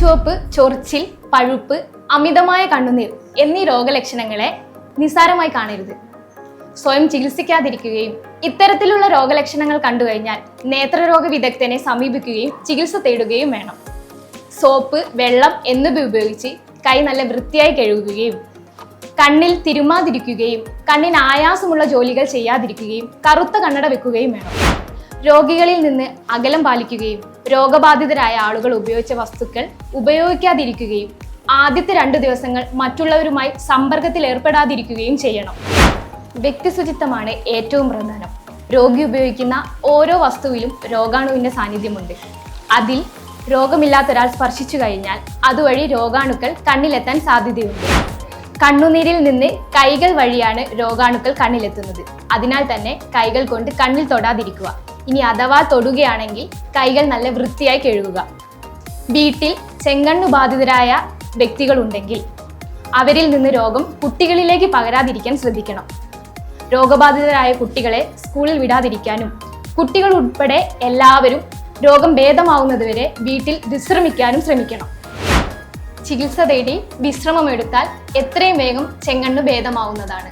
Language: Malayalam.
കൺചുവപ്പ് ചൊറിച്ചിൽ പഴുപ്പ് അമിതമായ കണ്ണുനീർ എന്നീ രോഗലക്ഷണങ്ങളെ നിസ്സാരമായി കാണരുത്. സ്വയം ചികിത്സിക്കാതിരിക്കുകയും ഇത്തരത്തിലുള്ള രോഗലക്ഷണങ്ങൾ കണ്ടുകഴിഞ്ഞാൽ നേത്രരോഗ വിദഗ്ധനെ സമീപിക്കുകയും ചികിത്സ തേടുകയും വേണം. സോപ്പ് വെള്ളം എന്നിവ ഉപയോഗിച്ച് കൈ നല്ല വൃത്തിയായി കഴുകുകയും കണ്ണിൽ തിരുമാതിരിക്കുകയും കണ്ണിന് ആയാസമുള്ള ജോലികൾ ചെയ്യാതിരിക്കുകയും കറുത്ത കണ്ണട വെക്കുകയും വേണം. രോഗികളിൽ നിന്ന് അകലം പാലിക്കുകയും രോഗബാധിതരായ ആളുകൾ ഉപയോഗിച്ച വസ്തുക്കൾ ഉപയോഗിക്കാതിരിക്കുകയും ആദ്യത്തെ രണ്ട് ദിവസങ്ങൾ മറ്റുള്ളവരുമായി സമ്പർക്കത്തിൽ ഏർപ്പെടാതിരിക്കുകയും ചെയ്യണം. വ്യക്തി ശുചിത്വമാണ് ഏറ്റവും പ്രധാനം. രോഗി ഉപയോഗിക്കുന്ന ഓരോ വസ്തുവിലും രോഗാണുവിന്റെ സാന്നിധ്യമുണ്ട്. അതിൽ രോഗമില്ലാത്ത ഒരാൾ സ്പർശിച്ചു കഴിഞ്ഞാൽ അതുവഴി രോഗാണുക്കൾ കണ്ണിലെത്താൻ സാധ്യതയുണ്ട്. കണ്ണുനീരിൽ നിന്ന് കൈകൾ വഴിയാണ് രോഗാണുക്കൾ കണ്ണിലെത്തുന്നത്. അതിനാൽ തന്നെ കൈകൾ കൊണ്ട് കണ്ണിൽ തൊടാതിരിക്കുക. ഇനി അഥവാ തൊടുകയാണെങ്കിൽ കൈകൾ നല്ല വൃത്തിയായി കഴുകുക. വീട്ടിൽ ചെങ്കണ്ണു ബാധിതരായ വ്യക്തികളുണ്ടെങ്കിൽ അവരിൽ നിന്ന് രോഗം കുട്ടികളിലേക്ക് പകരാതിരിക്കാൻ ശ്രദ്ധിക്കണം. രോഗബാധിതരായ കുട്ടികളെ സ്കൂളിൽ വിടാതിരിക്കാനും കുട്ടികൾ ഉൾപ്പെടെ എല്ലാവരും രോഗം ഭേദമാവുന്നതുവരെ വീട്ടിൽ വിശ്രമിക്കാനും ശ്രമിക്കണം. ചികിത്സ തേടി വിശ്രമമെടുത്താൽ എത്രയും വേഗം ചെങ്കണ്ണു ഭേദമാവുന്നതാണ്.